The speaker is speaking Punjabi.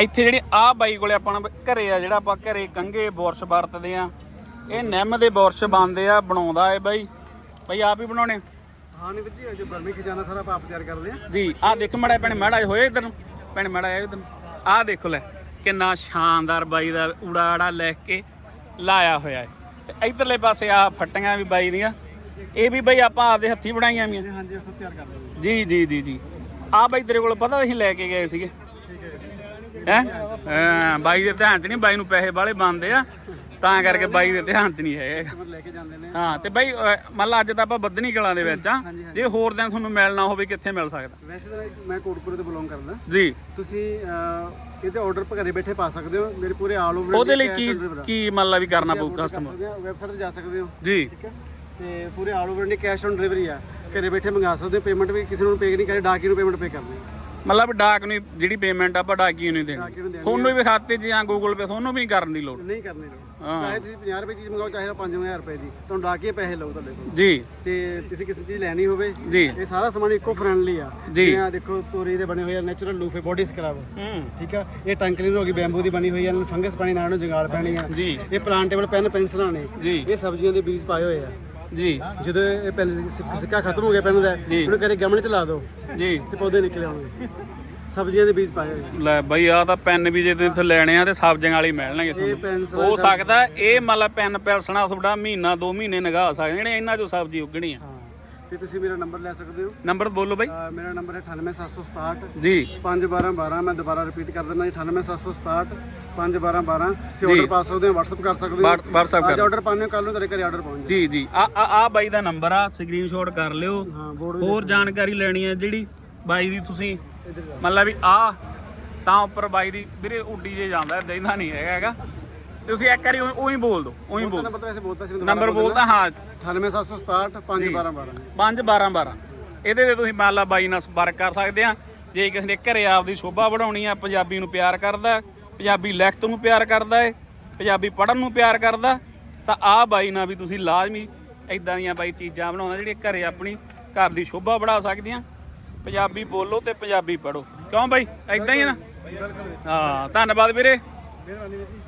ਇੱਥੇ ਜਿਹੜੀ ਆ ਬਾਈ ਕੋਲੇ ਆਪਾਂ ਘਰੇ ਆ ਜਿਹੜਾ ਆਪਾਂ ਘਰੇ ਕੰਗੇ ਬੁਰਸ਼ ਵਰਤਦੇ ਆ। ਇਹ ਨਿੰਮ ਦੇ ਬੁਰਸ਼ ਬਣਦੇ ਆ ਬਣਾਉਂਦਾ ਏ ਬਾਈ। ਬਾਈ ਆਪ ਹੀ ਬਣਾਉਣੇ? ਹਾਂ ਨਹੀਂ ਬੱਚੀ ਜੋ ਬਰਮੀ ਖਜ਼ਾਨਾ ਸਾਰਾ ਆਪਾਂ ਤਿਆਰ ਕਰਦੇ ਆ। ਜੀ ਆ ਦੇਖ ਮੜਾ ਭੈਣ ਮੜਾ ਹੋਏ ਇਧਰ ਨੂੰ। ਭੈਣ ਮੜਾ ਆਇਆ ਇਧਰ ਆ ਦੇਖੋ ਲੈ ਕਿੰਨਾ ਸ਼ਾਨਦਾਰ ਬਾਈ ਦਾ ਊੜਾੜਾ ਲੈ ਕੇ ਲਾਇਆ ਹੋਇਆ ਹੈ। ਤੇ ਇਧਰਲੇ ਪਾਸੇ ਆ ਫੱਟੀਆਂ ਵੀ ਬਾਈ ਦੀਆਂ। ਇਹ ਵੀ ਬਾਈ ਆਪਾਂ ਆਪਦੇ ਹੱਥੀ ਬਣਾਈਆਂ ਇਹ ਹਾਂਜੀ ਖੁਦ ਤਿਆਰ ਕਰਦੇ ਜੀ ਜੀ ਜੀ ਜੀ। ਆ ਬਾਈ ਤੇਰੇ ਕੋਲ ਪਤਾ ਅਸੀਂ ਲੈ ਕੇ ਗਏ ਸੀਗੇ। ਠੀਕ ਹੈ ਹੈ? ਬਾਈ ਦੇ ਧਿਆਨ 'ਚ ਨਹੀਂ ਬਾਈ ਨੂੰ ਪੈਸੇ ਵਾਲੇ ਬੰਦੇ ਆ। ਤਾਂ ਕਰਕੇ ਬਾਈ ਦੇ ਧਿਆਨ 'ਚ ਨਹੀਂ ਹੈ ਕਸਟਮਰ ਲੈ ਕੇ ਜਾਂਦੇ ਨੇ ਹਾਂ ਤੇ ਬਾਈ ਮੰਨ ਲਾ ਅੱਜ ਤਾਂ ਆਪਾਂ ਬੱਦਨੀ ਕਲਾਂ ਦੇ ਵਿੱਚ ਆ। ਜੇ ਹੋਰ ਦਿਨ ਤੁਹਾਨੂੰ ਮਿਲਣਾ ਹੋਵੇ ਕਿੱਥੇ ਮਿਲ ਸਕਦਾ? ਵੈਸੇ ਤਾਂ ਮੈਂ ਕੋਟਪੁਰੇ ਤੋਂ ਬਿਲੋਂਗ ਕਰਦਾ। ਜੀ। ਤੁਸੀਂ ਇਹਦੇ ਆਰਡਰ ਘਰੇ ਬੈਠੇ ਪਾ ਸਕਦੇ ਹੋ। ਮੇਰੇ ਪੂਰੇ ਆਲ ਓਵਰ ਉਹਦੇ ਲਈ ਕੀ ਕੀ ਮੰਨ ਲਾ ਵੀ ਕਰਨਾ ਪਊ ਕਸਟਮਰ ਵੈਬਸਾਈਟ ਤੇ ਜਾ ਸਕਦੇ ਹੋ। ਜੀ। ਤੇ ਪੂਰੇ all over India cash on delivery ਆ। ਘਰੇ ਬੈਠੇ ਮੰਗਾ ਸਕਦੇ ਹੋ। ਪੇਮੈਂਟ ਵੀ ਕਿਸੇ ਨੂੰ ਪੇ ਨਹੀਂ ਕਰੇ ਡਾਕੀ ਨੂੰ ਪੇਮੈਂਟ ਪੇ ਕਰਨੀ ਮਤਲਬ ਡਾਕ ਨੂੰ ਜਿਹੜੀ ਪੇਮੈਂਟ ਆਪਾਂ ਡਾਕੀ ਨੂੰ ਦੇਣੀ। ਡਾਕੀ ਨੂੰ ਦੇਣੀ ਤੁਹਾਨੂੰ ਵੀ ਖਾਤੇ 'ਚ ਜਾਂ ਗੂਗਲ ਪੇ ਤੁਹਾਨੂੰ ਵੀ ਨਹੀਂ ਕਰਨ ਦੀ ਲੋੜ। ਨਹੀਂ ਕਰਨੀ ਲੋੜ। ਹਾਂ। ਚਾਹੇ ਤੁਸੀਂ 50 ਰੁਪਏ ਚੀਜ਼ ਮੰਗਾਓ ਚਾਹੇ 5000 ਰੁਪਏ ਦੀ। ਤੁਹਾਨੂੰ ਡਾਕੀ ਪੈਸੇ ਲਓ ਤੁਹਾਡੇ ਕੋਲ। ਜੀ। ਤੇ ਤੁਸੀਂ ਕਿਸੇ ਚੀਜ਼ ਲੈਣੀ ਹੋਵੇ ਜੀ। ਇਹ ਸਾਰਾ ਸਮਾਨ ਇਕੋ ਫ੍ਰੈਂਡਲੀ ਆ। ਜੀ। ਦੇਖੋ ਤੋਰੀ ਦੇ ਬਣੇ ਹੋਏ ਆ ਨੈਚੁਰਲ ਲੂਫੇ ਬੋਡੀ ਸਕਰਬ ਹੂੰ। ਠੀਕ ਆ? ਇਹ ਟੰਗ ਕਲੀਨਰ ਹੋ ਗਈ ਬੈਂਬੂ ਦੀ ਬਣੀ ਹੋਈ ਆ ਇਹਨਾਂ ਨੂੰ ਫੰਗਸ ਪਾਣੀ ਨਾਲ ਨੂੰ ਜੰਗਾਲ ਪੈਣੀ ਆ। ਜੀ। ਇਹ ਪਲਾਂਟੇਬਲ ਪੈਨ ਪੈਨਸਲਾਂ ਨੇ ਜੀ। ਇਹ ਸਬਜ਼ੀਆਂ ਦੇ ਬੀਜ ਪਾਏ ਹੋਏ ਆ। ਜੀ। ਜਦੋਂ ਇਹ ਪੈਨ ਸਿੱਕ- ਸਿੱਕਾ ਖਤਮ ਹੋ ਗਿਆ ਪੈਨ ਦਾ ਜੀ। ਇਹਨੂੰ ਕਰੇ ਗਮਲੇ ਚ ਲਾ ਦਿਓ ਜੀ। ਤੇ ਪੌਦੇ ਨਿਕਲ ਆਉਣਗੇ। ਸਬਜ਼ੀਆਂ ਦੇ ਬੀਜ ਪਾਏ ਹੋਏ। ਆ ਲੈ ਬਈ ਆ ਤਾਂ ਪੈਨ ਵੀ ਜੇ ਤੁਸੀਂ ਇੱਥੇ ਲੈਣੇ ਆ ਤੇ ਸਬਜ਼ੀਆਂ ਵਾਲੀ ਮਿਲਣਗੇ ਤੁਹਾਨੂੰ। ਹੋ ਸਕਦਾ ਇਹ ਮਤਲਬ ਪੈਨ ਪੈਲਸਣਾ ਤੁਹਾਡਾ ਮਹੀਨਾ ਦੋ ਮਹੀਨੇ ਨਗਾ ਸਕਦੇ ਜਿਹੜੇ ਇਹਨਾਂ ਚੋਂ ਸਬਜ਼ੀ ਉੱਗਣੀ ਆ। ਤੇ ਤੁਸੀਂ ਮੇਰਾ ਨੰਬਰ ਲੈ ਸਕਦੇ ਹੋ? ਨੰਬਰ ਬੋਲੋ ਬਈ। ਅਹ ਮੇਰਾ ਨੰਬਰ ਹੈ 98767 ਜੀ। 51212 ਮੈਂ ਦੁਬਾਰਾ ਰਿਪੀਟ ਕਰ ਦਿੰਦਾ ਜੀ 98767 51212 ਤੁਸੀਂ ਆਰਡਰ ਪਾ ਸਕਦੇ ਹੋ WhatsApp ਕਰ ਸਕਦੇ ਹੋ। WhatsApp ਅੱਜ ਕਰ ਆਰਡਰ ਪਾਉਂਦੇ ਹੋ ਕੱਲ ਨੂੰ ਤੁਹਾਡੇ ਘਰੇ ਆਰਡਰ ਪਹੁੰਚ ਜੀ ਜੀ। ਆ ਆ ਆ ਬਾਈ ਦਾ ਨੰਬਰ ਆ ਸਕਰੀਨਸ਼ਾਟ ਕਰ ਲਿਓ। ਜਾਏ ਹਾਂ ਬੋਰਡ ਹੋਰ ਜਾਣਕਾਰੀ ਲੈਣੀ ਹੈ ਜਿਹੜੀ ਬਾਈ ਦੀ ਤੁਸੀਂ। ਮਤਲਬ ਵੀ ਆ ਤਾਂ ਉੱਪਰ ਬਾਈ ਦੀ ਵੀਰੇ ਉੱਡੀ ਜੇ ਜਾਂਦਾ ਦੇਂਦਾ ਨਹੀਂ ਹੈਗਾ ਹੈਗਾ। ਤੁਸੀਂ ਇੱਕ ਵਾਰੀ ਉਹੀ ਬੋਲ ਦਿਓ ਉਹੀ ਬੋਲ। ਨੰਬਰ ਤਾਂ ਵੈਸੇ ਬੋਲਤਾ ਸੀ ਨੰਬਰ ਬੋਲਦਾ ਹਾਂ। 98767 51212 5 12 12 ਇਹਦੇ ਤੇ ਤੁਸੀਂ ਮੰਨ ਲਾ ਬਾਈ ਨਾਲ ਸੰਪਰਕ ਕਰ ਸਕਦੇ ਆ। ਜੇ ਕਿਸੇ ਨੇ ਘਰੇ ਆਪਦੀ ਸ਼ੋਭਾ ਵਧਾਉਣੀ ਆ ਪੰਜਾਬੀ ਨੂੰ ਪਿਆਰ ਕਰਦਾ ਹੈ, ਪੰਜਾਬੀ ਲਿਖਤ ਨੂੰ ਪਿਆਰ ਕਰਦਾ ਹੈ ਪੰਜਾਬੀ ਪੜ੍ਹਨ ਨੂੰ ਪਿਆਰ ਕਰਦਾ ਤਾਂ ਆ ਬਾਈ ਨਾਲ ਵੀ ਤੁਸੀਂ ਲਾਜ਼ਮੀ ਇਦਾਂ ਦੀਆਂ ਬਾਈ ਚੀਜ਼ਾਂ ਬਣਾਉਂਦਾ ਜਿਹੜੀਆਂ ਘਰੇ ਆਪਣੀ ਘਰ ਦੀ ਸ਼ੋਭਾ ਵਧਾ ਸਕਦੀਆਂ। ਪੰਜਾਬੀ ਬੋਲੋ ਤੇ ਪੰਜਾਬੀ ਪੜ੍ਹੋ। ਕਿਉਂ ਬਾਈ? ਇਦਾਂ ਹੀ ਆ ਨਾ? ਹਾਂ ਧੰਨਵਾਦ ਵੀਰੇ। ਮਿਹਰਬਾਨੀ ਵੀਰ ਜੀ।